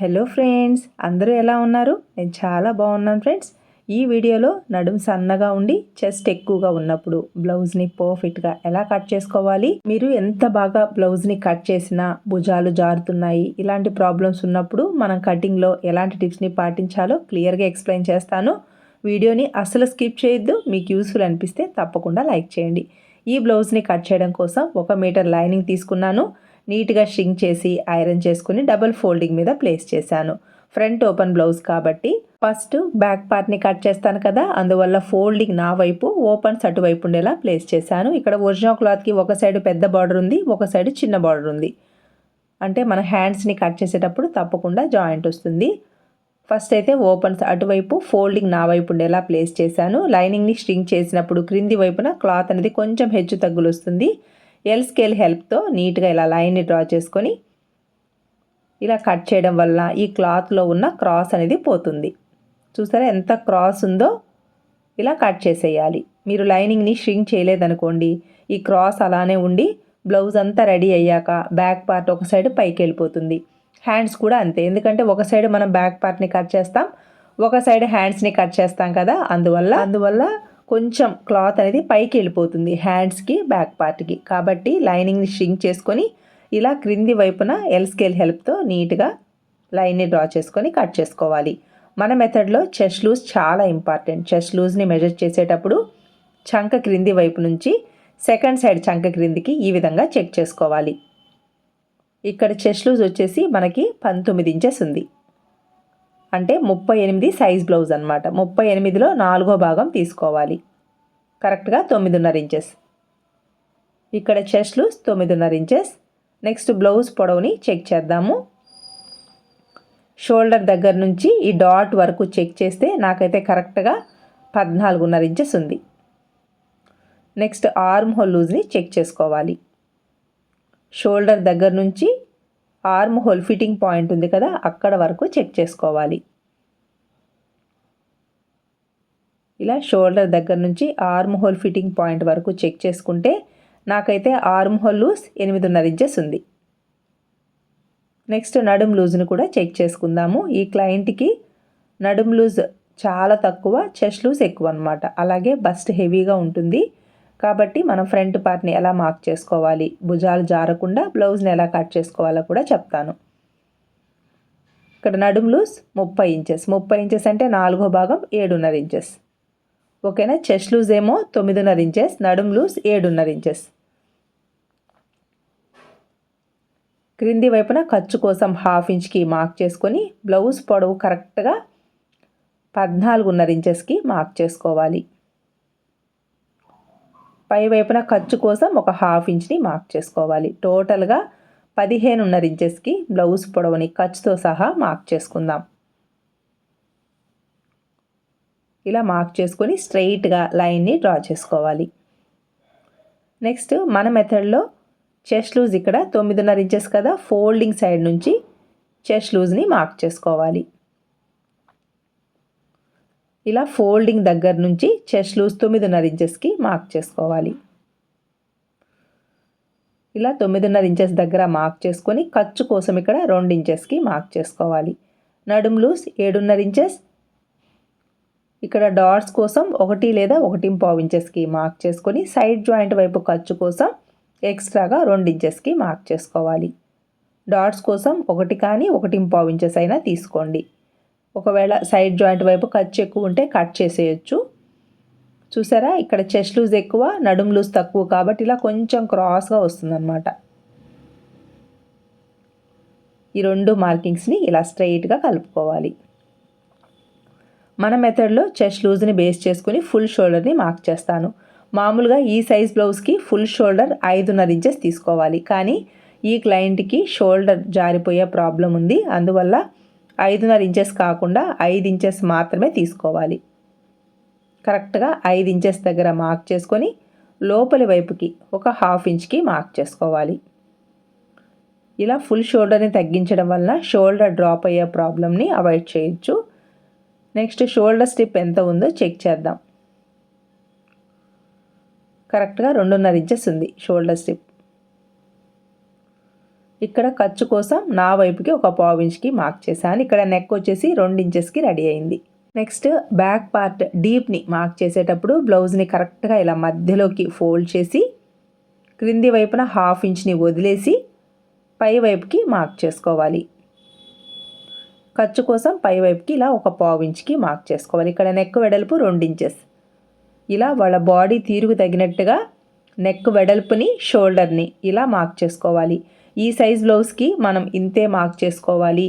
Hello friends అందరూ ఎలా ఉన్నారు? నేను చాలా బాగున్నాను ఫ్రెండ్స్. ఈ వీడియోలో నడుము సన్నగా ఉండి చెస్ట్ ఎక్కువగా ఉన్నప్పుడు బ్లౌజ్ని పర్ఫెక్ట్గా ఎలా కట్ చేసుకోవాలి? మీరు ఎంత బాగా బ్లౌజ్ని కట్ చేసినా భుజాలు జారుతున్నాయి ఇలాంటి ప్రాబ్లమ్స్ ఉన్నప్పుడు మనం కటింగ్లో ఎలాంటి టిప్స్ని పాటించాలో క్లియర్గా ఎక్స్ప్లెయిన్ చేస్తాను. వీడియోని అసలు స్కిప్ చేయొద్దు మీకు యూస్ఫుల్ అనిపిస్తే తప్పకుండా లైక్ చేయండి. ఈ బ్లౌజ్ని కట్ చేయడం కోసం ఒక మీటర్ లైనింగ్ తీసుకున్నాను. నీట్గా షింక్ చేసి ఐరన్ చేసుకుని డబుల్ ఫోల్డింగ్ మీద ప్లేస్ చేశాను. ఫ్రంట్ ఓపెన్ బ్లౌజ్ కాబట్టి ఫస్ట్ బ్యాక్ పార్ట్ని కట్ చేస్తాను కదా అందువల్ల ఫోల్డింగ్ నా వైపు ఓపెన్స్ అటువైపు ఉండేలా ప్లేస్ చేశాను. ఇక్కడ ఒరిజినల్ క్లాత్కి ఒక సైడ్ పెద్ద బార్డర్ ఉంది ఒక సైడ్ చిన్న బార్డర్ ఉంది. అంటే మన హ్యాండ్స్ని కట్ చేసేటప్పుడు తప్పకుండా జాయింట్ వస్తుంది. ఫస్ట్ అయితే ఓపెన్స్ అటువైపు ఫోల్డింగ్ నా వైపు ఉండేలా ప్లేస్ చేశాను. లైనింగ్ని స్ట్రింగ్ చేసినప్పుడు క్రింది వైపున క్లాత్ అనేది కొంచెం హెచ్చు తగ్గులు వస్తుంది ఎల్ స్కేల్ హెల్ప్తో నీట్గా ఇలా లైన్ని డ్రా చేసుకొని ఇలా కట్ చేయడం వల్ల ఈ క్లాత్లో ఉన్న క్రాస్ అనేది పోతుంది. చూసారా ఎంత క్రాస్ ఉందో? ఇలా కట్ చేసేయాలి. మీరు లైనింగ్ని షింక్ చేయలేదనుకోండి ఈ క్రాస్ అలానే ఉండి బ్లౌజ్ అంతా రెడీ అయ్యాక బ్యాక్ పార్ట్ ఒక సైడ్ పైకి వెళ్ళిపోతుంది. హ్యాండ్స్ కూడా అంతే. ఎందుకంటే ఒక సైడ్ మనం బ్యాక్ పార్ట్ని కట్ చేస్తాం ఒక సైడ్ హ్యాండ్స్ని కట్ చేస్తాం కదా? అందువల్ల అందువల్ల కొంచెం క్లాత్ అనేది పైకి వెళ్ళిపోతుంది హ్యాండ్స్కి బ్యాక్ పార్ట్కి కాబట్టి లైనింగ్ని షింక్ చేసుకొని ఇలా క్రింది వైపున ఎల్ స్కేల్ హెల్ప్తో నీట్గా లైన్ని డ్రా చేసుకొని కట్ చేసుకోవాలి. మన మెథడ్లో చెస్ట్ లూజ్ చాలా ఇంపార్టెంట్ చెస్ట్ లూజ్ని మెజర్ చేసేటప్పుడు చంక క్రింది వైపు నుంచి సెకండ్ సైడ్ చంక క్రిందికి ఈ విధంగా చెక్ చేసుకోవాలి. ఇక్కడ చెస్ట్ లూజ్ వచ్చేసి మనకి పంతొమ్మిది ఇంచెస్ ఉంది. అంటే ముప్పై ఎనిమిది సైజ్ బ్లౌజ్ అనమాట ముప్పై ఎనిమిదిలో నాలుగో భాగం తీసుకోవాలి. కరెక్ట్గా తొమ్మిదిన్నర ఇంచెస్. ఇక్కడ చెస్ట్లు తొమ్మిదిన్నర ఇంచెస్. నెక్స్ట్ బ్లౌజ్ పొడవుని చెక్ చేద్దాము. షోల్డర్ దగ్గర నుంచి ఈ డాట్ వరకు చెక్ చేస్తే నాకైతే కరెక్ట్గా పద్నాలుగున్నర ఇంచెస్ ఉంది. నెక్స్ట్ ఆర్మ్ హోల్ లూజ్ని చెక్ చేసుకోవాలి. షోల్డర్ దగ్గర నుంచి ఆర్మ్ హోల్ ఫిట్టింగ్ పాయింట్ ఉంది కదా అక్కడ వరకు చెక్ చేసుకోవాలి. ఇలా షోల్డర్ దగ్గర నుంచి ఆర్మ్ హోల్ ఫిట్టింగ్ పాయింట్ వరకు చెక్ చేసుకుంటే నాకైతే ఆర్మ్ హోల్ లూజ్ ఎనిమిదిన్నర ఇంచెస్ ఉంది. నెక్స్ట్ నడుం లూజ్ని కూడా చెక్ చేసుకుందాము. ఈ క్లయింట్కి నడుం లూజ్ చాలా తక్కువ చెస్ట్ లూజ్ ఎక్కువ అనమాట అలాగే బస్ట్ హెవీగా ఉంటుంది. కాబట్టి మనం ఫ్రంట్ పార్ట్ని ఎలా మార్క్ చేసుకోవాలి? భుజాలు జారకుండా బ్లౌజ్ని ఎలా కట్ చేసుకోవాలో కూడా చెప్తాను. ఇక్కడ నడుము లూజ్ ముప్పై ఇంచెస్. ముప్పై ఇంచెస్ అంటే నాలుగో భాగం ఏడున్నర ఇంచెస్. ఓకేనా? చెస్ట్ లూజ్ ఏమో తొమ్మిదిన్నర ఇంచెస్. నడుము లూజ్ ఏడున్నర ఇంచెస్. క్రింది వైపున ఖర్చు కోసం హాఫ్ ఇంచ్కి మార్క్ చేసుకొని బ్లౌజ్ పొడవు కరెక్ట్గా పద్నాలుగున్నర ఇంచెస్కి మార్క్ చేసుకోవాలి. పై వైపున ఖర్చు కోసం ఒక హాఫ్ ఇంచ్ని మార్క్ చేసుకోవాలి. టోటల్గా పదిహేనున్నర ఇంచెస్కి బ్లౌజ్ పొడవుని ఖర్చుతో సహా మార్క్ చేసుకుందాం. ఇలా మార్క్ చేసుకొని స్ట్రైట్గా లైన్ని డ్రా చేసుకోవాలి. నెక్స్ట్ మన మెథడ్లో చెస్ట్ లూజ్ ఇక్కడ తొమ్మిదిన్నర ఇంచెస్ కదా ఫోల్డింగ్ సైడ్ నుంచి చెస్ట్ లూజ్ని మార్క్ చేసుకోవాలి. ఇలా ఫోల్డింగ్ దగ్గర నుంచి చెస్ట్ లూజ్ తొమ్మిదిన్నర ఇంచెస్కి మార్క్ చేసుకోవాలి. ఇలా తొమ్మిదిన్నర ఇంచెస్ దగ్గర మార్క్ చేసుకొని ఖర్చు కోసం ఇక్కడ రెండు ఇంచెస్కి మార్క్ చేసుకోవాలి. నడుం లూజ్ ఏడున్నర ఇంచెస్. ఇక్కడ డాట్స్ కోసం ఒకటి లేదా ఒకటి పావు ఇంచెస్కి మార్క్ చేసుకొని సైడ్ జాయింట్ వైపు ఖర్చు కోసం ఎక్స్ట్రాగా రెండు ఇంచెస్కి మార్క్ చేసుకోవాలి. డాట్స్ కోసం ఒకటి కానీ ఒకటి పావు ఇంచెస్ అయినా తీసుకోండి. ఒకవేళ సైడ్ జాయింట్ వైపు ఖర్చు ఎక్కువ ఉంటే కట్ చేసేయచ్చు. చూసారా? ఇక్కడ చెస్ట్ లూజ్ ఎక్కువ నడుము లూజ్ తక్కువ కాబట్టి ఇలా కొంచెం క్రాస్గా వస్తుందన్నమాట. ఈ రెండు మార్కింగ్స్ని ఇలా స్ట్రైట్గా కలుపుకోవాలి. మన మెథడ్లో చెస్ట్ లూజ్ని బేస్ చేసుకుని ఫుల్ షోల్డర్ని మార్క్ చేస్తాను. మామూలుగా ఈ సైజ్ బ్లౌజ్కి ఫుల్ షోల్డర్ ఐదున్నర ఇంచెస్ తీసుకోవాలి. కానీ ఈ క్లయింట్కి షోల్డర్ జారిపోయే ప్రాబ్లం ఉంది. అందువల్ల ఐదున్నర ఇంచెస్ కాకుండా ఐదు ఇంచెస్ మాత్రమే తీసుకోవాలి. కరెక్ట్గా ఐదు ఇంచెస్ దగ్గర మార్క్ చేసుకొని లోపలి వైపుకి ఒక హాఫ్ ఇంచ్కి మార్క్ చేసుకోవాలి. ఇలా ఫుల్ షోల్డర్ని తగ్గించడం వలన షోల్డర్ డ్రాప్ అయ్యే ప్రాబ్లమ్ని అవాయిడ్ చేయొచ్చు. నెక్స్ట్ షోల్డర్ స్టిప్ ఎంత ఉందో చెక్ చేద్దాం. కరెక్ట్గా రెండున్నర ఇంచెస్ ఉంది షోల్డర్ స్టిప్ ఇక్కడ ఖర్చు కోసం నా వైపుకి ఒక పావు ఇంచ్కి మార్క్ చేశాను. ఇక్కడ నెక్ వచ్చేసి రెండు ఇంచెస్కి రెడీ అయింది. నెక్స్ట్ బ్యాక్ పార్ట్ డీప్ని మార్క్ చేసేటప్పుడు బ్లౌజ్ని కరెక్ట్గా ఇలా మధ్యలోకి ఫోల్డ్ చేసి క్రింది వైపున హాఫ్ ఇంచ్ని వదిలేసి పై వైపుకి మార్క్ చేసుకోవాలి. ఖర్చు కోసం పై వైపుకి ఇలా ఒక పావు ఇంచ్కి మార్క్ చేసుకోవాలి. ఇక్కడ నెక్ వెడల్పు రెండు ఇంచెస్. ఇలా వాళ్ళ బాడీ తీరుకు తగినట్టుగా నెక్ వెడల్పుని షోల్డర్ని ఇలా మార్క్ చేసుకోవాలి. ఈ సైజ్ బ్లౌజ్కి మనం ఇంతే మార్క్ చేసుకోవాలి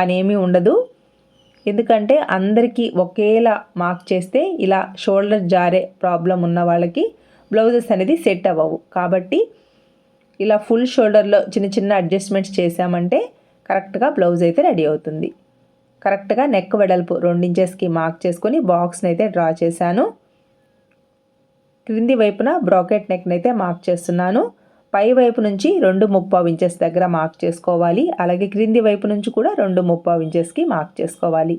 అనేమి ఉండదు. ఎందుకంటే అందరికీ ఒకేలా మార్క్ చేస్తే ఇలా షోల్డర్ జారే ప్రాబ్లం ఉన్న వాళ్ళకి బ్లౌజెస్ అనేది సెట్ అవ్వవు. కాబట్టి ఇలా ఫుల్ షోల్డర్లో చిన్న చిన్న అడ్జస్ట్మెంట్స్ చేసామంటే కరెక్ట్గా బ్లౌజ్ అయితే రెడీ అవుతుంది. కరెక్ట్గా నెక్ వెడల్పు రెండించెస్కి మార్క్ చేసుకొని బాక్స్ని అయితే డ్రా చేశాను. క్రింది వైపున బ్రాకెట్ నెక్ని అయితే మార్క్ చేస్తున్నాను. పై వైపు నుంచి రెండు ముప్పావు ఇంచెస్ దగ్గర మార్క్ చేసుకోవాలి. అలాగే క్రింది వైపు నుంచి కూడా రెండు ముప్పావు ఇంచెస్కి మార్క్ చేసుకోవాలి.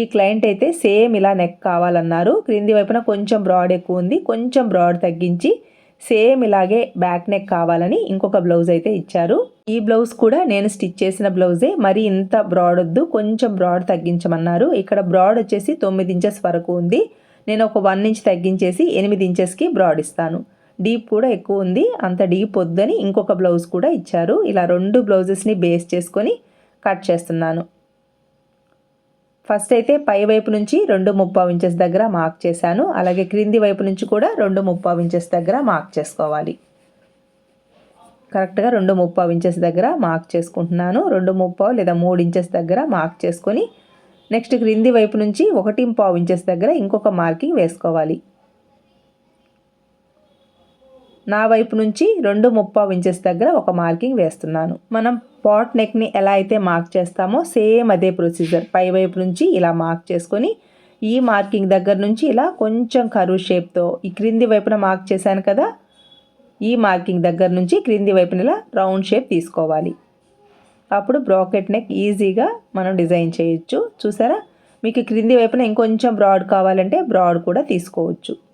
ఈ క్లయింట్ అయితే సేమ్ ఇలా నెక్ కావాలన్నారు. క్రింది వైపున కొంచెం బ్రాడ్ ఎక్కువ ఉంది. కొంచెం బ్రాడ్ తగ్గించి సేమ్ ఇలాగే బ్యాక్ నెక్ కావాలని ఇంకొక బ్లౌజ్ అయితే ఇచ్చారు. ఈ బ్లౌజ్ కూడా నేను స్టిచ్ చేసిన బ్లౌజే మరి ఇంత బ్రాడ్ వద్దు. కొంచెం బ్రాడ్ తగ్గించమన్నారు. ఇక్కడ బ్రాడ్ వచ్చేసి తొమ్మిది ఇంచెస్ వరకు ఉంది. నేను ఒక వన్ ఇంచ్ తగ్గించేసి ఎనిమిది ఇంచెస్కి బ్రాడ్ ఇస్తాను. డీప్ కూడా ఎక్కువ ఉంది. అంత డీప్ వద్దని ఇంకొక బ్లౌజ్ కూడా ఇచ్చారు. ఇలా రెండు బ్లౌజెస్ని బేస్ చేసుకొని కట్ చేస్తున్నాను. ఫస్ట్ అయితే పై వైపు నుంచి రెండు ముప్పావు ఇంచెస్ దగ్గర మార్క్ చేశాను. అలాగే క్రింది వైపు నుంచి కూడా రెండు ముప్పావు ఇంచెస్ దగ్గర మార్క్ చేసుకోవాలి. కరెక్ట్గా రెండు ముప్పావు ఇంచెస్ దగ్గర మార్క్ చేసుకుంటున్నాను. రెండు ముప్పావు లేదా మూడు ఇంచెస్ దగ్గర మార్క్ చేసుకొని నెక్స్ట్ క్రింది వైపు నుంచి ఒకటి పావు ఇంచెస్ దగ్గర ఇంకొక మార్కింగ్ వేసుకోవాలి. నా వైపు నుంచి రెండు ముప్పా ఇంచెస్ దగ్గర ఒక మార్కింగ్ వేస్తున్నాను. మనం పాట్ నెక్ని ఎలా అయితే మార్క్ చేస్తామో సేమ్ అదే ప్రొసీజర్. పై వైపు నుంచి ఇలా మార్క్ చేసుకొని ఈ మార్కింగ్ దగ్గర నుంచి ఇలా కొంచెం కరువు షేప్తో ఈ క్రింది వైపున మార్క్ చేశాను కదా ఈ మార్కింగ్ దగ్గర నుంచి క్రింది వైపున ఇలా రౌండ్ షేప్ తీసుకోవాలి. అప్పుడు బ్రాకెట్ నెక్ ఈజీగా మనం డిజైన్ చేయొచ్చు. చూసారా? మీకు క్రింది వైపున ఇంకొంచెం బ్రాడ్ కావాలంటే బ్రాడ్ కూడా తీసుకోవచ్చు.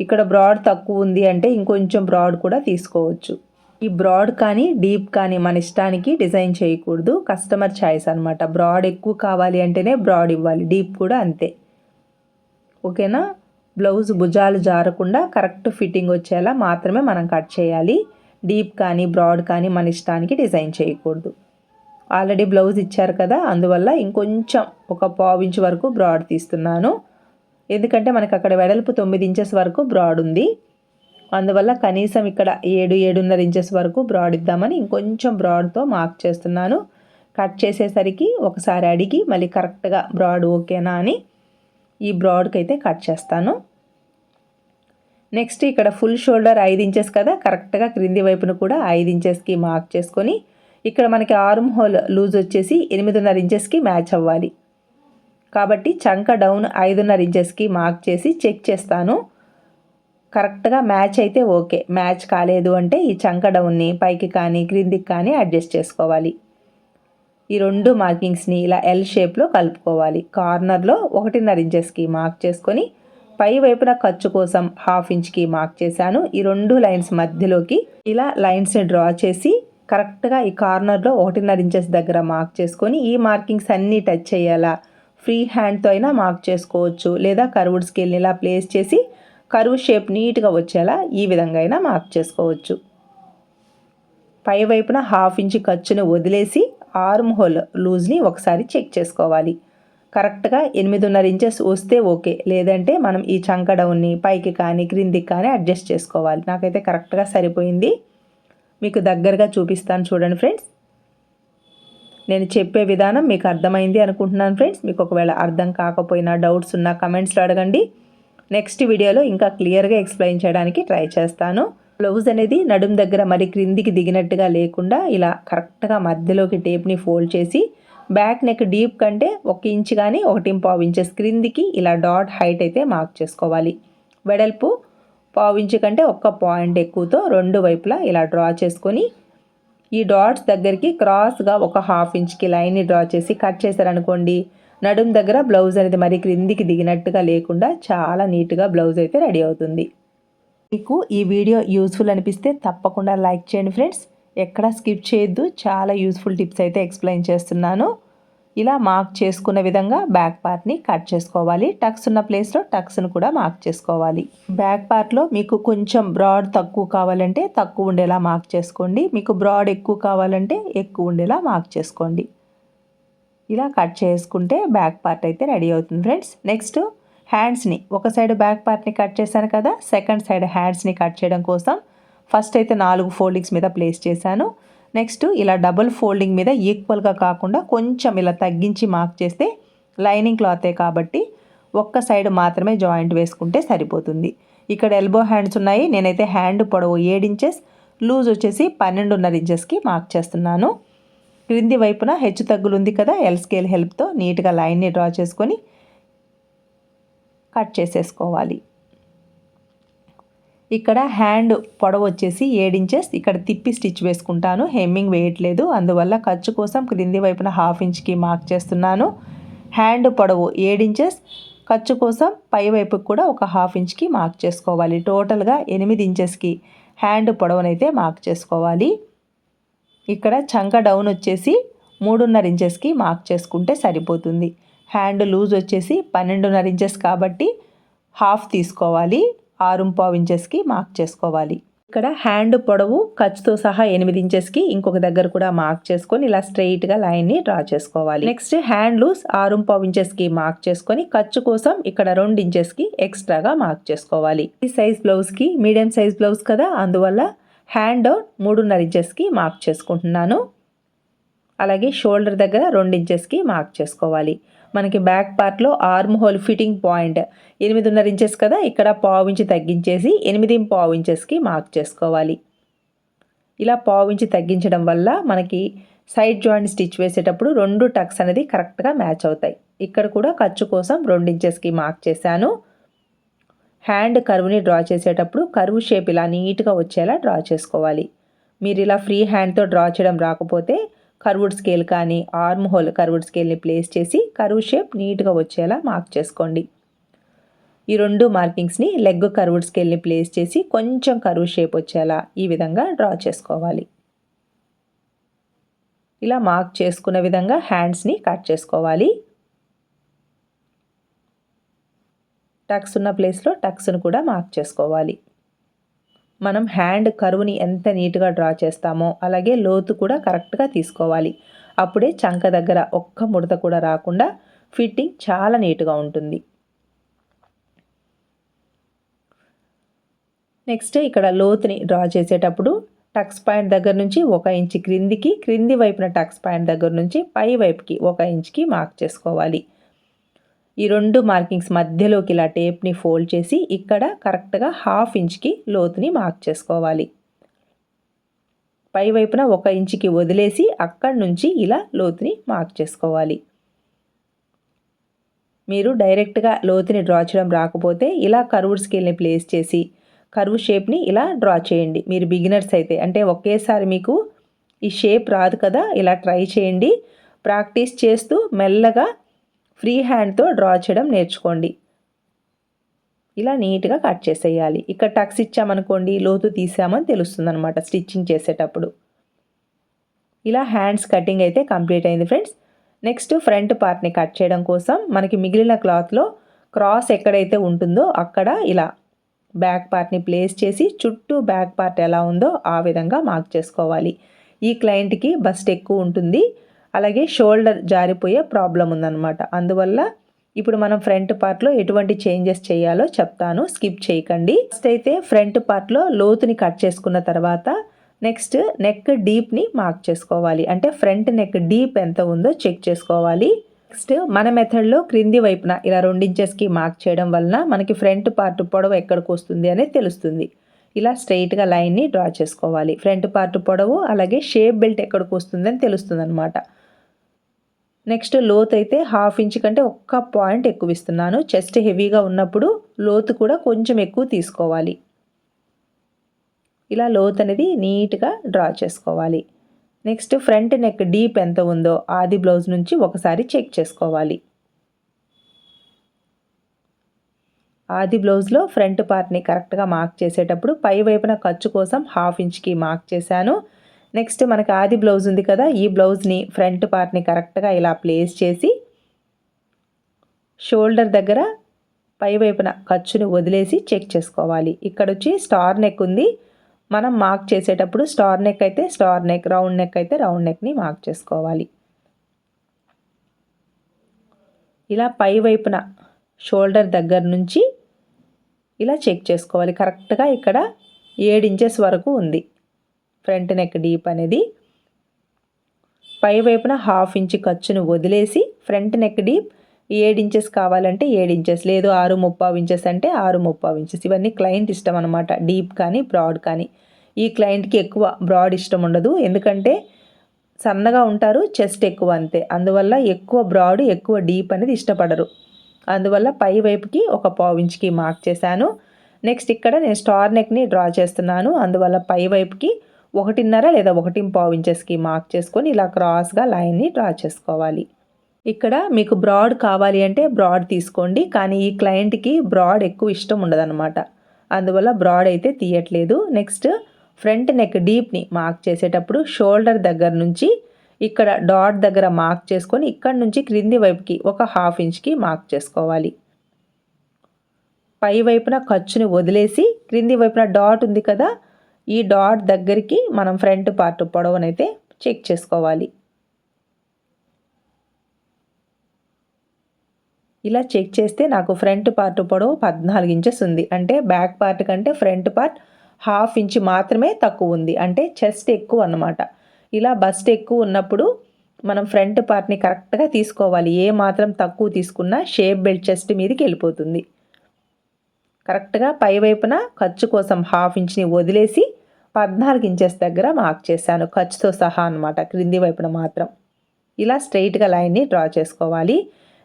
ఇక్కడ బ్రాడ్ తక్కువ ఉంది అంటే ఇంకొంచెం బ్రాడ్ కూడా తీసుకోవచ్చు. ఈ బ్రాడ్ కానీ డీప్ కానీ మన ఇష్టానికి డిజైన్ చేయకూడదు. కస్టమర్ ఛాయిస్ అనమాట బ్రాడ్ ఎక్కువ కావాలి అంటేనే బ్రాడ్ ఇవ్వాలి. డీప్ కూడా అంతే. ఓకేనా? బ్లౌజ్ భుజాలు జారకుండా కరెక్ట్ ఫిట్టింగ్ వచ్చేలా మాత్రమే మనం కట్ చేయాలి. డీప్ కానీ బ్రాడ్ కానీ మన ఇష్టానికి డిజైన్ చేయకూడదు. ఆల్రెడీ బ్లౌజ్ ఇచ్చారు కదా అందువల్ల ఇంకొంచెం ఒక పావు ఇంచ్ వరకు బ్రాడ్ తీస్తున్నాను. ఎందుకంటే మనకు అక్కడ వెడల్పు తొమ్మిది ఇంచెస్ వరకు బ్రాడ్ ఉంది. అందువల్ల కనీసం ఇక్కడ ఏడు ఏడున్నర ఇంచెస్ వరకు బ్రాడ్ ఇద్దామని ఇంకొంచెం బ్రాడ్తో మార్క్ చేస్తున్నాను. కట్ చేసేసరికి ఒకసారి అడిగి మళ్ళీ కరెక్ట్గా బ్రాడ్ ఓకేనా అని ఈ బ్రాడ్కి అయితే కట్ చేస్తాను. నెక్స్ట్ ఇక్కడ ఫుల్ షోల్డర్ ఐదు ఇంచెస్ కదా కరెక్ట్గా క్రింది వైపున కూడా ఐదు ఇంచెస్కి మార్క్ చేసుకొని ఇక్కడ మనకి ఆర్మ్ హోల్ లూజ్ వచ్చేసి ఎనిమిదిన్నర ఇంచెస్కి మ్యాచ్ అవ్వాలి. కాబట్టి చంక డౌన్ ఐదున్నర ఇంచెస్కి మార్క్ చేసి చెక్ చేస్తాను. కరెక్ట్గా మ్యాచ్ అయితే ఓకే. మ్యాచ్ కాలేదు అంటే ఈ చంక డౌన్ని పైకి కానీ క్రిందికి కానీ అడ్జస్ట్ చేసుకోవాలి. ఈ రెండు మార్కింగ్స్ని ఇలా ఎల్ షేప్లో కలుపుకోవాలి. కార్నర్లో ఒకటిన్నర ఇంచెస్కి మార్క్ చేసుకొని పై వైపున ఖర్చు కోసం హాఫ్ ఇంచ్కి మార్క్ చేశాను. ఈ రెండు లైన్స్ మధ్యలోకి ఇలా లైన్స్ని డ్రా చేసి కరెక్ట్గా ఈ కార్నర్లో ఒకటిన్నర ఇంచెస్ దగ్గర మార్క్ చేసుకొని ఈ మార్కింగ్స్ అన్నీ టచ్ చేయాలా ఫ్రీ హ్యాండ్తో అయినా మార్క్ చేసుకోవచ్చు. లేదా కర్వుడ్ స్కేల్ని ఇలా ప్లేస్ చేసి కరువు షేప్ నీట్గా వచ్చేలా ఈ విధంగా అయినా మార్క్ చేసుకోవచ్చు. పై వైపున హాఫ్ ఇంచ్ ఖర్చుని వదిలేసి ఆర్మ్ హోల్ లూజ్ని ఒకసారి చెక్ చేసుకోవాలి. కరెక్ట్గా ఎనిమిదిన్నర ఇంచెస్ వస్తే ఓకే. లేదంటే మనం ఈ చంక డౌన్ని పైకి కానీ క్రిందికి కానీ అడ్జస్ట్ చేసుకోవాలి. నాకైతే కరెక్ట్గా సరిపోయింది. మీకు దగ్గరగా చూపిస్తాను చూడండి ఫ్రెండ్స్. నేను చెప్పే విధానం మీకు అర్థమైంది అనుకుంటున్నాను ఫ్రెండ్స్. మీకు ఒకవేళ అర్థం కాకపోయినా డౌట్స్ ఉన్నా కమెంట్స్లో అడగండి. నెక్స్ట్ వీడియోలో ఇంకా క్లియర్గా ఎక్స్ప్లెయిన్ చేయడానికి ట్రై చేస్తాను. బ్లౌజ్ అనేది నడుం దగ్గర మరి క్రిందికి దిగినట్టుగా లేకుండా ఇలా కరెక్ట్గా మధ్యలోకి టేప్ని ఫోల్డ్ చేసి బ్యాక్ నెక్ డీప్ కంటే ఒక ఇంచ్ కానీ ఒకటి పావు ఇంచెస్ క్రిందికి ఇలా డాట్ హైట్ అయితే మార్క్ చేసుకోవాలి. వెడల్పు పావు ఇంచు కంటే ఒక్క పాయింట్ ఎక్కువతో రెండు వైపులా ఇలా డ్రా చేసుకొని ఈ డాట్స్ దగ్గరికి క్రాస్గా ఒక హాఫ్ ఇంచ్కి లైన్ని డ్రా చేసి కట్ చేశారనుకోండి నడుం దగ్గర బ్లౌజ్ అనేది మరి క్రిందికి దిగినట్టుగా లేకుండా చాలా నీట్గా బ్లౌజ్ అయితే రెడీ అవుతుంది. మీకు ఈ వీడియో యూస్ఫుల్ అనిపిస్తే తప్పకుండా లైక్ చేయండి ఫ్రెండ్స్ ఎక్కడ స్కిప్ చేయొద్దు. చాలా యూస్ఫుల్ టిప్స్ అయితే ఎక్స్ప్లెయిన్ చేస్తున్నాను. ఇలా మార్క్ చేసుకున్న విధంగా బ్యాక్ పార్ట్ని కట్ చేసుకోవాలి. టక్స్ ఉన్న ప్లేస్లో టక్స్ను కూడా మార్క్ చేసుకోవాలి. బ్యాక్ పార్ట్లో మీకు కొంచెం బ్రాడ్ తక్కువ కావాలంటే తక్కువ ఉండేలా మార్క్ చేసుకోండి. మీకు బ్రాడ్ ఎక్కువ కావాలంటే ఎక్కువ ఉండేలా మార్క్ చేసుకోండి. ఇలా కట్ చేసుకుంటే బ్యాక్ పార్ట్ అయితే రెడీ అవుతుంది ఫ్రెండ్స్ నెక్స్ట్ హ్యాండ్స్ని ఒక సైడ్ బ్యాక్ పార్ట్ని కట్ చేశాను కదా సెకండ్ సైడ్ హ్యాండ్స్ని కట్ చేయడం కోసం ఫస్ట్ అయితే నాలుగు ఫోల్డింగ్స్ మీద ప్లేస్ చేశాను. నెక్స్ట్ ఇలా డబుల్ ఫోల్డింగ్ మీద ఈక్వల్గా కాకుండా కొంచెం ఇలా తగ్గించి మార్క్ చేస్తే లైనింగ్ క్లాతే కాబట్టి ఒక్క సైడ్ మాత్రమే జాయింట్ వేసుకుంటే సరిపోతుంది. ఇక్కడ ఎల్బో హ్యాండ్స్ ఉన్నాయి. నేనైతే హ్యాండ్ పొడవు ఏడు ఇంచెస్ లూజ్ వచ్చేసి పన్నెండున్నర ఇంచెస్కి మార్క్ చేస్తున్నాను. క్రింది వైపున హెచ్చు తగ్గులు ఉంది కదా ఎల్ స్కేల్ హెల్ప్తో నీట్గా లైన్ని డ్రా చేసుకొని కట్ చేసేసుకోవాలి. ఇక్కడ హ్యాండ్ పొడవు వచ్చేసి ఇంచెస్. ఇక్కడ తిప్పి స్టిచ్ వేసుకుంటాను. హెమ్మింగ్ వేయట్లేదు. అందువల్ల ఖర్చు కోసం క్రింది వైపున హాఫ్ ఇంచ్కి మార్క్ చేస్తున్నాను. హ్యాండ్ పొడవు ఇంచెస్. ఖర్చు కోసం పై వైపుకి కూడా ఒక హాఫ్ ఇంచ్కి మార్క్ చేసుకోవాలి. టోటల్గా ఎనిమిది ఇంచెస్కి హ్యాండ్ పొడవునైతే మార్క్ చేసుకోవాలి. ఇక్కడ చంక డౌన్ వచ్చేసి మూడున్నర ఇంచెస్కి మార్క్ చేసుకుంటే సరిపోతుంది. హ్యాండ్ లూజ్ వచ్చేసి పన్నెండున్నర ఇంచెస్ కాబట్టి హాఫ్ తీసుకోవాలి. ఆరుంపావు ఇంచెస్కి మార్క్ చేసుకోవాలి. ఇక్కడ హ్యాండ్ పొడవు ఖర్చుతో సహా ఎనిమిది ఇంచెస్కి ఇంకొక దగ్గర కూడా మార్క్ చేసుకొని ఇలా స్ట్రెయిట్గా లైన్ని డ్రా చేసుకోవాలి. నెక్స్ట్ హ్యాండ్ లూస్ ఆరుంపావు ఇంచెస్కి మార్క్ చేసుకొని ఖర్చు కోసం ఇక్కడ రెండు ఇంచెస్కి ఎక్స్ట్రాగా మార్క్ చేసుకోవాలి. ఈ సైజ్ బ్లౌజ్కి మీడియం సైజ్ బ్లౌజ్ కదా అందువల్ల హ్యాండ్ డౌన్ మూడున్నర ఇంచెస్కి మార్క్ చేసుకుంటున్నాను. అలాగే షోల్డర్ దగ్గర రెండు ఇంచెస్కి మార్క్ చేసుకోవాలి. మనకి బ్యాక్ పార్ట్లో ఆర్మ్ హోల్ ఫిట్టింగ్ పాయింట్ ఎనిమిదిన్నర ఇంచెస్ కదా ఇక్కడ పావు ఇంచు తగ్గించేసి ఎనిమిది పావు ఇంచెస్కి మార్క్ చేసుకోవాలి. ఇలా పావు ఇంచు తగ్గించడం వల్ల మనకి సైడ్ జాయింట్ స్టిచ్ వేసేటప్పుడు రెండు టక్స్ అనేది కరెక్ట్గా మ్యాచ్ అవుతాయి. ఇక్కడ కూడా ఖర్చు కోసం రెండు ఇంచెస్కి మార్క్ చేశాను. హ్యాండ్ కర్వ్ని డ్రా చేసేటప్పుడు కర్వ్ షేప్ ఇలా నీట్గా వచ్చేలా డ్రా చేసుకోవాలి. మీరు ఇలా ఫ్రీ హ్యాండ్తో డ్రా చేయడం రాకపోతే కర్వుడ్ స్కేల్ కానీ ఆర్మ్ హోల్ కర్వుడ్ స్కేల్ని ప్లేస్ చేసి కరువు షేప్ నీట్గా వచ్చేలా మార్క్ చేసుకోండి. ఈ రెండు మార్కింగ్స్ని లెగ్ కర్వుడ్ స్కేల్ని ప్లేస్ చేసి కొంచెం కరువు షేప్ వచ్చేలా ఈ విధంగా డ్రా చేసుకోవాలి. ఇలా మార్క్ చేసుకున్న విధంగా హ్యాండ్స్ని కట్ చేసుకోవాలి. టక్స్ ఉన్న ప్లేస్లో టక్స్ను కూడా మార్క్ చేసుకోవాలి. మనం హ్యాండ్ కరువుని ఎంత నీట్గా డ్రా చేస్తామో అలాగే లోతు కూడా కరెక్ట్గా తీసుకోవాలి. అప్పుడే చంక దగ్గర ఒక్క ముడత కూడా రాకుండా ఫిట్టింగ్ చాలా నీట్గా ఉంటుంది. నెక్స్ట్ ఇక్కడ లోతుని డ్రా చేసేటప్పుడు టక్స్ పాయింట్ దగ్గర నుంచి ఒక ఇంచ్ క్రిందికి క్రింది వైపున టక్స్ పాయింట్ దగ్గర నుంచి పై వైపుకి ఒక ఇంచ్కి మార్క్ చేసుకోవాలి. ఈ రెండు మార్కింగ్స్ మధ్యలోకి ఇలా టేప్ని ఫోల్డ్ చేసి ఇక్కడ కరెక్ట్గా హాఫ్ ఇంచ్కి లోతుని మార్క్ చేసుకోవాలి. పై వైపున ఒక ఇంచుకి వదిలేసి అక్కడి నుంచి ఇలా లోతుని మార్క్ చేసుకోవాలి. మీరు డైరెక్ట్గా లోతుని డ్రా చేయడం రాకపోతే ఇలా కర్వ్డ్ స్కేల్ని ప్లేస్ చేసి కర్వ్ షేప్ని ఇలా డ్రా చేయండి. మీరు బిగినర్స్ అయితే అంటే ఒకేసారి మీకు ఈ షేప్ రాదు కదా ఇలా ట్రై చేయండి. ప్రాక్టీస్ చేస్తూ మెల్లగా ఫ్రీ హ్యాండ్తో డ్రా చేయడం నేర్చుకోండి. ఇలా నీట్గా కట్ చేసేయాలి. ఇక్కడ టక్స్ ఇచ్చామనుకోండి లోతు తీసామని తెలుస్తుంది అనమాట స్టిచ్చింగ్ చేసేటప్పుడు. ఇలా హ్యాండ్స్ కటింగ్ అయితే కంప్లీట్ అయింది ఫ్రెండ్స్. నెక్స్ట్ ఫ్రంట్ పార్ట్ని కట్ చేయడం కోసం మనకి మిగిలిన క్లాత్లో క్రాస్ ఎక్కడైతే ఉంటుందో అక్కడ ఇలా బ్యాక్ పార్ట్ని ప్లేస్ చేసి చుట్టూ బ్యాక్ పార్ట్ ఎలా ఉందో ఆ విధంగా మార్క్ చేసుకోవాలి. ఈ క్లయింట్కి బస్ట్ ఎక్కువ ఉంటుంది. అలాగే షోల్డర్ జారిపోయే ప్రాబ్లం ఉందన్నమాట. అందువల్ల ఇప్పుడు మనం ఫ్రంట్ పార్ట్లో ఎటువంటి చేంజెస్ చేయాలో చెప్తాను. స్కిప్ చేయకండి. ఫస్ట్ అయితే ఫ్రంట్ పార్ట్లో లోతుని కట్ చేసుకున్న తర్వాత నెక్స్ట్ నెక్ డీప్ని మార్క్ చేసుకోవాలి. అంటే ఫ్రంట్ నెక్ డీప్ ఎంత ఉందో చెక్ చేసుకోవాలి. నెక్స్ట్ మన మెథడ్లో క్రింది వైపున ఇలా రెండించెస్కి మార్క్ చేయడం వలన మనకి ఫ్రంట్ పార్ట్ పొడవు ఎక్కడికి వస్తుంది అనేది తెలుస్తుంది. ఇలా స్ట్రైట్గా లైన్ని డ్రా చేసుకోవాలి. ఫ్రంట్ పార్ట్ పొడవు అలాగే షేప్ బెల్ట్ ఎక్కడికి వస్తుందని తెలుస్తుంది అనమాట నెక్స్ట్ లోత్ అయితే హాఫ్ ఇంచ్ కంటే ఒక్క పాయింట్ ఎక్కువ ఇస్తున్నాను చెస్ట్ హెవీగా ఉన్నప్పుడు లోతు కూడా కొంచెం ఎక్కువ తీసుకోవాలి. ఇలా లోత్ అనేది నీట్గా డ్రా చేసుకోవాలి. నెక్స్ట్ ఫ్రంట్ నెక్ డీప్ ఎంత ఉందో ఆది బ్లౌజ్ నుంచి ఒకసారి చెక్ చేసుకోవాలి. ఆది బ్లౌజ్లో ఫ్రంట్ పార్ట్ని కరెక్ట్గా మార్క్ చేసేటప్పుడు పై వైపున ఖర్చు కోసం హాఫ్ ఇంచ్కి మార్క్ చేశాను. నెక్స్ట్ మనకి ఆది బ్లౌజ్ ఉంది కదా ఈ బ్లౌజ్ని ఫ్రంట్ పార్ట్ని కరెక్ట్గా ఇలా ప్లేస్ చేసి షోల్డర్ దగ్గర పై వైపున ఖర్చుని వదిలేసి చెక్ చేసుకోవాలి. ఇక్కడ వచ్చి స్టార్ నెక్ ఉంది. మనం మార్క్ చేసేటప్పుడు స్టార్ నెక్ అయితే స్టార్ నెక్ రౌండ్ నెక్ అయితే రౌండ్ నెక్ని మార్క్ చేసుకోవాలి. ఇలా పై వైపున షోల్డర్ దగ్గర నుంచి ఇలా చెక్ చేసుకోవాలి. కరెక్ట్గా ఇక్కడ ఏడు ఇంచెస్ వరకు ఉంది. ఫ్రంట్ నెక్ డీప్ అనేది పై వైపున హాఫ్ ఇంచ్ ఖర్చును వదిలేసి ఫ్రంట్ నెక్ డీప్ ఏడు ఇంచెస్ కావాలంటే ఏడు ఇంచెస్ లేదు ఆరు ముప్పావు ఇంచెస్ అంటే ఆరు ముప్పావు ఇంచెస్. ఇవన్నీ క్లయింట్ ఇష్టం అనమాట డీప్ కానీ బ్రాడ్ కానీ. ఈ క్లయింట్కి ఎక్కువ బ్రాడ్ ఇష్టం ఉండదు. ఎందుకంటే సన్నగా ఉంటారు చెస్ట్ ఎక్కువ అంతే. అందువల్ల ఎక్కువ బ్రాడ్ ఎక్కువ డీప్ అనేది ఇష్టపడరు. అందువల్ల పై వైపుకి ఒక పావు ఇంచ్కి మార్క్ చేశాను. నెక్స్ట్ ఇక్కడ నేను స్టార్ నెక్ని డ్రా చేస్తున్నాను. అందువల్ల పై వైపుకి ఒకటిన్నర లేదా ఒకటి పావు ఇంచెస్కి మార్క్ చేసుకొని ఇలా క్రాస్గా లైన్ని డ్రా చేసుకోవాలి. ఇక్కడ మీకు బ్రాడ్ కావాలి అంటే బ్రాడ్ తీసుకోండి కానీ ఈ క్లయింట్కి బ్రాడ్ ఎక్కువ ఇష్టం ఉండదన్నమాట. అందువల్ల బ్రాడ్ అయితే తీయట్లేదు. నెక్స్ట్ ఫ్రంట్ నెక్ డీప్ని మార్క్ చేసేటప్పుడు షోల్డర్ దగ్గర నుంచి ఇక్కడ డాట్ దగ్గర మార్క్ చేసుకొని ఇక్కడ నుంచి క్రింది వైపుకి ఒక హాఫ్ ఇంచ్కి మార్క్ చేసుకోవాలి. పై వైపున ఖర్చుని వదిలేసి క్రింది వైపున డాట్ ఉంది కదా ఈ డాట్ దగ్గరికి మనం ఫ్రంట్ పార్ట్ పొడవునైతే చెక్ చేసుకోవాలి. ఇలా చెక్ చేస్తే నాకు ఫ్రంట్ పార్ట్ పొడవు పద్నాలుగు ఇంచెస్ ఉంది. అంటే బ్యాక్ పార్ట్ కంటే ఫ్రంట్ పార్ట్ హాఫ్ ఇంచ్ మాత్రమే తక్కువ ఉంది. అంటే చెస్ట్ ఎక్కువ అన్నమాట. ఇలా బస్ట్ ఎక్కువ ఉన్నప్పుడు మనం ఫ్రంట్ పార్ట్ని కరెక్ట్గా తీసుకోవాలి. ఏ మాత్రం తక్కువ తీసుకున్నా షేప్ బెల్ట్ చెస్ట్ మీదకి వెళ్ళిపోతుంది. కరెక్ట్గా పై వైపున ఖర్చు కోసం హాఫ్ ఇంచ్ని వదిలేసి పద్నాలుగు ఇంచెస్ దగ్గర మార్క్ చేశాను. ఖర్చుతో సహా అనమాట క్రింది వైపున మాత్రం. ఇలా స్ట్రైట్గా లైన్ని డ్రా చేసుకోవాలి.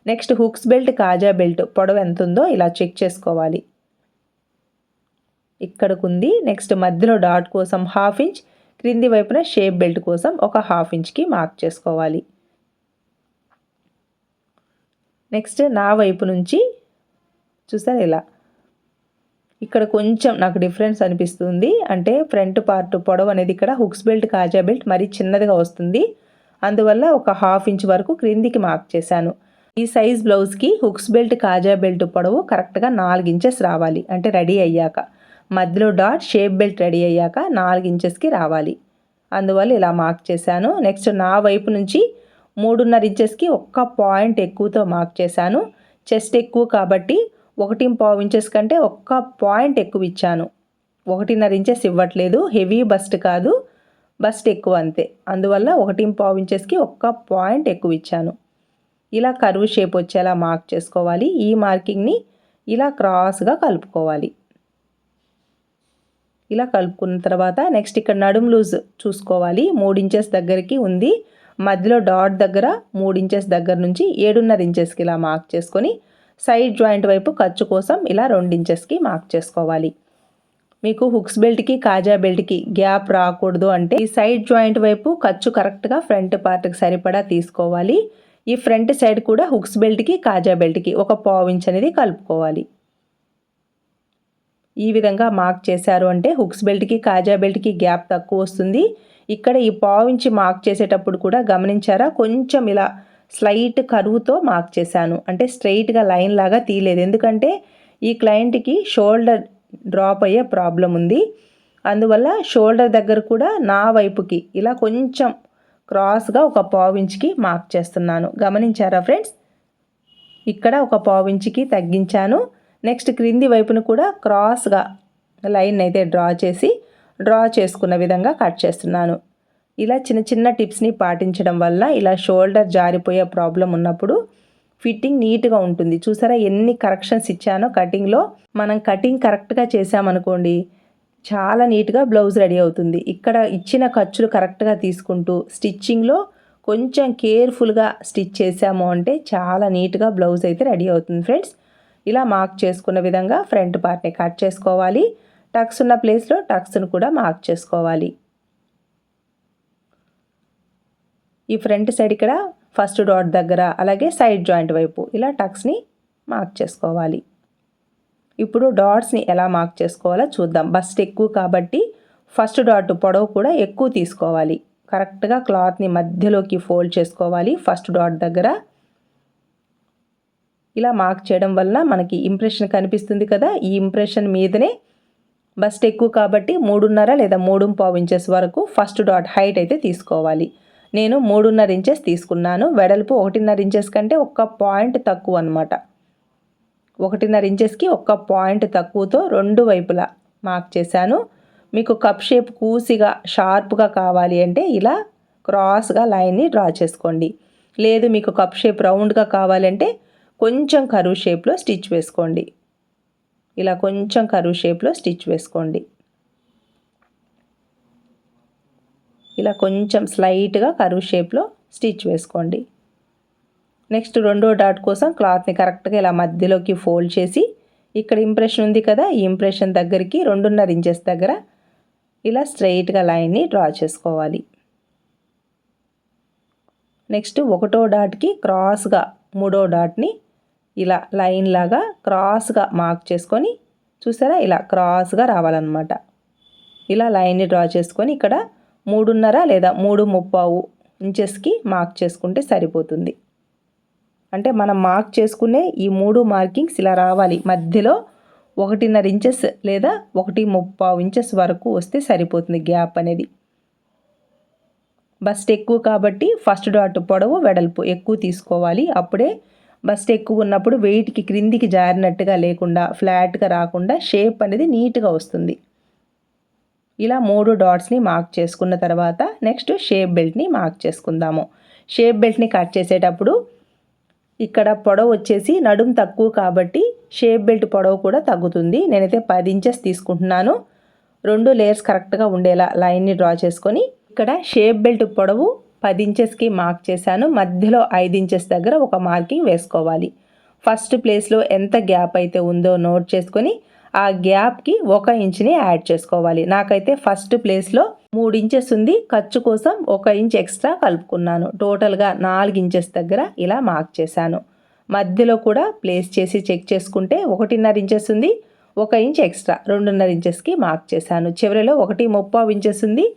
నెక్స్ట్ హుక్స్ బెల్ట్ కాజా బెల్ట్ పొడవు ఎంత ఉందో ఇలా చెక్ చేసుకోవాలి. ఇక్కడకుంది నెక్స్ట్ మధ్యలో డాట్ కోసం హాఫ్ ఇంచ్ క్రింది వైపున షేప్ బెల్ట్ కోసం ఒక హాఫ్ ఇంచ్కి మార్క్ చేసుకోవాలి. నెక్స్ట్ నా వైపు నుంచి చూసారు ఇలా? ఇక్కడ కొంచెం నాకు డిఫరెన్స్ అనిపిస్తుంది. అంటే ఫ్రంట్ పార్ట్ పొడవు అనేది ఇక్కడ హుక్స్ బెల్ట్ కాజా బెల్ట్ మరీ చిన్నదిగా వస్తుంది. అందువల్ల ఒక హాఫ్ ఇంచ్ వరకు క్రిందికి మార్క్ చేశాను. ఈ సైజ్ బ్లౌజ్కి హుక్స్ బెల్ట్ కాజా బెల్ట్ పొడవు కరెక్ట్గా నాలుగు ఇంచెస్ రావాలి. అంటే రెడీ అయ్యాక. మధ్యలో డాట్ షేప్ బెల్ట్ రెడీ అయ్యాక నాలుగు ఇంచెస్కి రావాలి. అందువల్ల ఇలా మార్క్ చేశాను. నెక్స్ట్ నా వైపు నుంచి మూడున్నర ఇంచెస్కి ఒక్క పాయింట్ ఎక్కువతో మార్క్ చేశాను. చెస్ట్ ఎక్కువ కాబట్టి ఒకటి పావు ఇంచెస్ కంటే ఒక్క పాయింట్ ఎక్కువ ఇచ్చాను. ఒకటిన్నర ఇంచెస్ ఇవ్వట్లేదు. హెవీ బస్ట్ కాదు. బస్ట్ ఎక్కువ అంతే. అందువల్ల ఒకటి పావు ఇంచెస్కి ఒక్క పాయింట్ ఎక్కువ ఇచ్చాను. ఇలా కరువు షేప్ వచ్చేలా మార్క్ చేసుకోవాలి. ఈ మార్కింగ్ని ఇలా క్రాస్గా కలుపుకోవాలి. ఇలా కలుపుకున్న తర్వాత నెక్స్ట్ ఇక్కడ నడుము లూజ్ చూసుకోవాలి. మూడు ఇంచెస్ దగ్గరికి ఉంది. మధ్యలో డాట్ దగ్గర మూడు ఇంచెస్ దగ్గర నుంచి ఏడున్నర ఇంచెస్కి ఇలా మార్క్ చేసుకొని సైడ్ జాయింట్ వైపు ఖర్చు కోసం ఇలా రెండు ఇంచెస్కి మార్క్ చేసుకోవాలి. మీకు హుక్స్ బెల్ట్కి కాజా బెల్ట్కి గ్యాప్ రాకూడదు అంటే ఈ సైడ్ జాయింట్ వైపు ఖర్చు కరెక్ట్గా ఫ్రంట్ పార్ట్కి సరిపడా తీసుకోవాలి. ఈ ఫ్రంట్ సైడ్ కూడా హుక్స్ బెల్ట్కి కాజా బెల్ట్కి ఒక పావు ఇంచ్ అనేది కలుపుకోవాలి. ఈ విధంగా మార్క్ చేశారు అంటే హుక్స్ బెల్ట్కి కాజా బెల్ట్కి గ్యాప్ తక్కువ వస్తుంది. ఇక్కడ ఈ పావు ఇంచి మార్క్ చేసేటప్పుడు కూడా గమనించారా? కొంచెం ఇలా స్లైట్ కరువుతో మార్క్ చేశాను. అంటే స్ట్రైట్గా లైన్ లాగా తీయలేదు. ఎందుకంటే ఈ క్లయింట్కి షోల్డర్ డ్రాప్ అయ్యే ప్రాబ్లం ఉంది. అందువల్ల షోల్డర్ దగ్గర కూడా నా వైపుకి ఇలా కొంచెం క్రాస్గా ఒక పావు మార్క్ చేస్తున్నాను. గమనించారా ఫ్రెండ్స్ ఇక్కడ ఒక పావు తగ్గించాను. నెక్స్ట్ క్రింది వైపును కూడా క్రాస్గా లైన్ అయితే డ్రా చేసి డ్రా చేసుకున్న విధంగా కట్ చేస్తున్నాను. ఇలా చిన్న చిన్న టిప్స్ని పాటించడం వల్ల ఇలా షోల్డర్ జారిపోయే ప్రాబ్లం ఉన్నప్పుడు ఫిట్టింగ్ నీట్గా ఉంటుంది. చూసారా ఎన్ని కరెక్షన్స్ ఇచ్చానో కటింగ్లో? మనం కటింగ్ కరెక్ట్గా చేసామనుకోండి చాలా నీట్గా బ్లౌజ్ రెడీ అవుతుంది. ఇక్కడ ఇచ్చిన ఖర్చులు కరెక్ట్గా తీసుకుంటూ స్టిచ్చింగ్లో కొంచెం కేర్ఫుల్గా స్టిచ్ చేసాము అంటే చాలా నీట్గా బ్లౌజ్ అయితే రెడీ అవుతుంది ఫ్రెండ్స్. ఇలా మార్క్ చేసుకున్న విధంగా ఫ్రంట్ పార్ట్ని కట్ చేసుకోవాలి. టక్స్ ఉన్న ప్లేస్లో టక్స్ను కూడా మార్క్ చేసుకోవాలి. ఈ ఫ్రంట్ సైడ్ ఇక్కడ ఫస్ట్ డాట్ దగ్గర అలాగే సైడ్ జాయింట్ వైపు ఇలా టక్స్ని మార్క్ చేసుకోవాలి. ఇప్పుడు డాట్స్ని ఎలా మార్క్ చేసుకోవాలో చూద్దాం. బస్ట్ ఎక్కువ కాబట్టి ఫస్ట్ డాట్ పొడవు కూడా ఎక్కువ తీసుకోవాలి. కరెక్ట్గా క్లాత్ని మధ్యలోకి ఫోల్డ్ చేసుకోవాలి ఫస్ట్ డాట్ దగ్గర. ఇలా మార్క్ చేయడం వలన మనకి ఇంప్రెషన్ కనిపిస్తుంది కదా ఈ ఇంప్రెషన్ మీదనే బస్ట్ ఎక్కువ కాబట్టి మూడున్నర లేదా మూడు పావు ఇంచెస్ వరకు ఫస్ట్ డాట్ హైట్ అయితే తీసుకోవాలి. నేను మూడున్నర ఇంచెస్ తీసుకున్నాను. వెడల్పు ఒకటిన్నర ఇంచెస్ కంటే ఒక్క పాయింట్ తక్కువ అనమాట ఒకటిన్నర ఇంచెస్కి ఒక్క పాయింట్ తక్కువతో రెండు వైపులా మార్క్ చేశాను. మీకు కప్ షేప్ కూసిగా షార్ప్గా కావాలి అంటే ఇలా క్రాస్గా లైన్ని డ్రా చేసుకోండి. లేదు మీకు కప్ షేప్ రౌండ్గా కావాలంటే కొంచెం కరువు షేప్లో స్టిచ్ వేసుకోండి. ఇలా కొంచెం కరువు షేప్లో స్టిచ్ వేసుకోండి. ఇలా కొంచెం స్లైట్గా కరువు షేప్లో స్టిచ్ వేసుకోండి. నెక్స్ట్ రెండో డాట్ కోసం క్లాత్ని కరెక్ట్గా ఇలా మధ్యలోకి ఫోల్డ్ చేసి ఇక్కడ ఇంప్రెషన్ ఉంది కదా ఈ ఇంప్రెషన్ దగ్గరికి రెండున్నర ఇంచెస్ దగ్గర ఇలా స్ట్రైట్గా లైన్ని డ్రా చేసుకోవాలి. నెక్స్ట్ ఒకటో డాట్కి క్రాస్గా మూడో డాట్ని ఇలా లైన్ లాగా క్రాస్గా మార్క్ చేసుకొని చూసారా ఇలా క్రాస్గా రావాలన్నమాట. ఇలా లైన్ని డ్రా చేసుకొని ఇక్కడ మూడున్నర లేదా మూడు ముప్పావు ఇంచెస్కి మార్క్ చేసుకుంటే సరిపోతుంది. అంటే మనం మార్క్ చేసుకునే ఈ మూడు మార్కింగ్స్ ఇలా రావాలి. మధ్యలో ఒకటిన్నర ఇంచెస్ లేదా ఒకటి ముప్పావు ఇంచెస్ వరకు వస్తే సరిపోతుంది గ్యాప్ అనేది. బస్ట్ ఎక్కువ కాబట్టి ఫస్ట్ డాట్ పొడవు వెడల్పు ఎక్కువ తీసుకోవాలి. అప్పుడే బస్ట్ ఎక్కువ ఉన్నప్పుడు వెయిట్కి క్రిందికి జారినట్టుగా లేకుండా ఫ్లాట్గా రాకుండా షేప్ అనేది నీట్గా వస్తుంది. ఇలా మూడు డాట్స్ని మార్క్ చేసుకున్న తర్వాత నెక్స్ట్ షేప్ బెల్ట్ని మార్క్ చేసుకుందాము. షేప్ బెల్ట్ని కట్ చేసేటప్పుడు ఇక్కడ పొడవు వచ్చేసి నడుము తక్కువ కాబట్టి షేప్ బెల్ట్ పొడవు కూడా తగ్గుతుంది. నేనైతే పది ఇంచెస్ తీసుకుంటున్నాను. రెండు లేయర్స్ కరెక్ట్గా ఉండేలా లైన్ని డ్రా చేసుకొని ఇక్కడ షేప్ బెల్ట్ పొడవు పది ఇంచెస్కి మార్క్ చేశాను. మధ్యలో ఐదు ఇంచెస్ దగ్గర ఒక మార్కింగ్ వేసుకోవాలి. ఫస్ట్ ప్లేస్లో ఎంత గ్యాప్ అయితే ఉందో నోట్ చేసుకొని ఆ గ్యాప్కి ఒక ఇంచ్ని యాడ్ చేసుకోవాలి. నాకైతే ఫస్ట్ ప్లేస్లో మూడు ఇంచెస్ ఉంది. ఖర్చు కోసం ఒక ఇంచ్ ఎక్స్ట్రా కలుపుకున్నాను. టోటల్గా నాలుగు ఇంచెస్ దగ్గర ఇలా మార్క్ చేశాను. మధ్యలో కూడా ప్లేస్ చేసి చెక్ చేసుకుంటే ఒకటిన్నర ఇంచెస్ ఉంది. ఒక ఇంచ్ ఎక్స్ట్రా రెండున్నర ఇంచెస్కి మార్క్ చేశాను. చివరిలో ఒకటి ముప్పావు ఇంచెస్ ఉంది.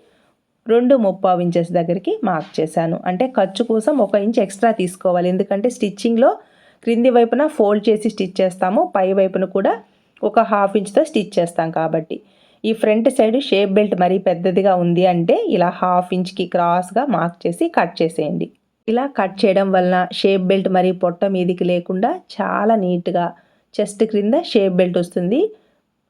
రెండు ముప్పావు ఇంచెస్ దగ్గరికి మార్క్ చేశాను. అంటే ఖర్చు కోసం ఒక ఇంచ్ ఎక్స్ట్రా తీసుకోవాలి. ఎందుకంటే స్టిచ్చింగ్లో క్రింది వైపున ఫోల్డ్ చేసి స్టిచ్ చేస్తాము. పై వైపున కూడా ఒక హాఫ్ ఇంచ్తో స్టిచ్ చేస్తాం కాబట్టి. ఈ ఫ్రంట్ సైడ్ షేప్ బెల్ట్ మరీ పెద్దదిగా ఉంది అంటే ఇలా హాఫ్ ఇంచ్కి క్రాస్గా మార్క్ చేసి కట్ చేసేయండి. ఇలా కట్ చేయడం వలన షేప్ బెల్ట్ మరీ పొట్ట మీదికి లేకుండా చాలా నీట్గా చెస్ట్ క్రింద షేప్ బెల్ట్ వస్తుంది.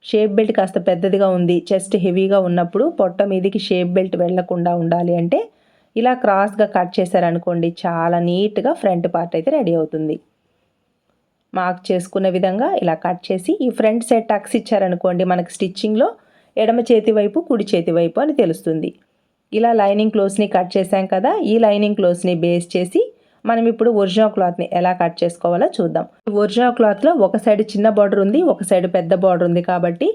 షేప్ బెల్ట్ కాస్త పెద్దదిగా ఉంది చెస్ట్ హెవీగా ఉన్నప్పుడు పొట్ట మీదికి షేప్ బెల్ట్ వెళ్ళకుండా ఉండాలి అంటే ఇలా క్రాస్గా కట్ చేశారనుకోండి చాలా నీట్గా ఫ్రంట్ పార్ట్ అయితే రెడీ అవుతుంది. మార్క్ చేసుకున్న విధంగా ఇలా కట్ చేసి ఈ ఫ్రంట్ సైడ్ టక్స్ ఇచ్చారనుకోండి మనకి స్టిచ్చింగ్లో ఎడమ చేతి వైపు కుడి చేతి వైపు అని తెలుస్తుంది. ఇలా లైనింగ్ క్లోత్స్ని కట్ చేసాం కదా ఈ లైనింగ్ క్లోత్స్ని బేస్ చేసి మనం ఇప్పుడు ఒరిజినల్ క్లాత్ని ఎలా కట్ చేసుకోవాలో చూద్దాం. ఒరిజినల్ క్లాత్లో ఒక సైడ్ చిన్న బార్డర్ ఉంది ఒక సైడ్ పెద్ద బార్డర్ ఉంది కాబట్టి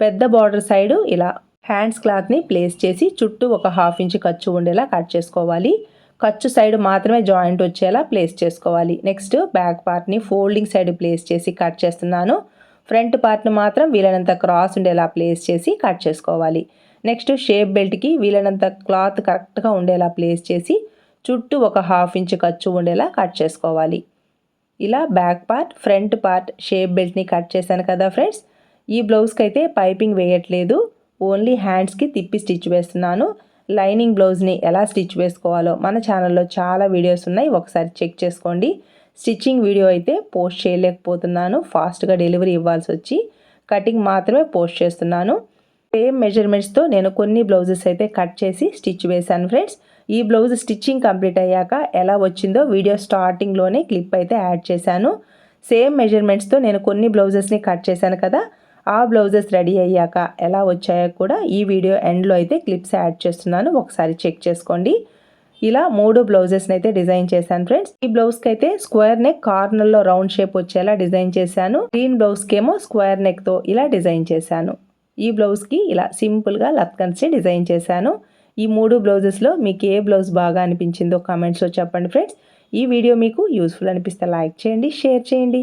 పెద్ద బార్డర్ సైడు ఇలా హ్యాండ్స్ క్లాత్ని ప్లేస్ చేసి చుట్టూ ఒక హాఫ్ ఇంచ్ ఖర్చు ఉండేలా కట్ చేసుకోవాలి. ఖర్చు సైడ్ మాత్రమే జాయింట్ వచ్చేలా ప్లేస్ చేసుకోవాలి. నెక్స్ట్ బ్యాక్ పార్ట్ని ఫోల్డింగ్ సైడ్ ప్లేస్ చేసి కట్ చేస్తున్నాను. ఫ్రంట్ పార్ట్ని మాత్రం వీలైనంత క్రాస్ ఉండేలా ప్లేస్ చేసి కట్ చేసుకోవాలి. నెక్స్ట్ షేప్ బెల్ట్కి వీలైనంత క్లాత్ కరెక్ట్గా ఉండేలా ప్లేస్ చేసి చుట్టూ ఒక హాఫ్ ఇంచ్ ఖర్చు ఉండేలా కట్ చేసుకోవాలి. ఇలా back part front part shape బెల్ట్ని cut చేశాను కదా ఫ్రెండ్స్. ఈ బ్లౌజ్కి అయితే పైపింగ్ వేయట్లేదు. ఓన్లీ హ్యాండ్స్కి తిప్పి స్టిచ్ వేస్తున్నాను. లైనింగ్ బ్లౌజ్ని ఎలా స్టిచ్ వేసుకోవాలో మన ఛానల్లో చాలా వీడియోస్ ఉన్నాయి. ఒకసారి చెక్ చేసుకోండి. స్టిచ్చింగ్ వీడియో అయితే పోస్ట్ చేయలేకపోతున్నాను. ఫాస్ట్గా డెలివరీ ఇవ్వాల్సి వచ్చి కటింగ్ మాత్రమే పోస్ట్ చేస్తున్నాను. సేమ్ మెజర్మెంట్స్తో నేను కొన్ని బ్లౌజెస్ అయితే కట్ చేసి స్టిచ్ వేశాను ఫ్రెండ్స్. ఈ బ్లౌజ్ స్టిచ్చింగ్ కంప్లీట్ అయ్యాక ఎలా వచ్చిందో వీడియో స్టార్టింగ్లోనే క్లిప్ అయితే యాడ్ చేశాను. సేమ్ మెజర్మెంట్స్తో నేను కొన్ని బ్లౌజెస్ని కట్ చేశాను కదా ఆ బ్లౌజెస్ రెడీ అయ్యాక ఎలా వచ్చాయో కూడా ఈ వీడియో ఎండ్లో అయితే క్లిప్స్ యాడ్ చేస్తున్నాను. ఒకసారి చెక్ చేసుకోండి. ఇలా మూడు బ్లౌజెస్ని అయితే డిజైన్ చేశాను ఫ్రెండ్స్. ఈ బ్లౌజ్కి అయితే స్క్వేర్ నెక్ కార్నర్లో రౌండ్ షేప్ వచ్చేలా డిజైన్ చేశాను. గ్రీన్ బ్లౌజ్కి ఏమో స్క్వేర్ నెక్తో ఇలా డిజైన్ చేశాను. ఈ బ్లౌజ్కి ఇలా సింపుల్గా లత్కన్స్ని డిజైన్ చేశాను. ఈ మూడు బ్లౌజెస్లో మీకు ఏ బ్లౌజ్ బాగా అనిపించిందో కామెంట్స్లో చెప్పండి ఫ్రెండ్స్. ఈ వీడియో మీకు యూస్ఫుల్ అనిపిస్తే లైక్ చేయండి షేర్ చేయండి.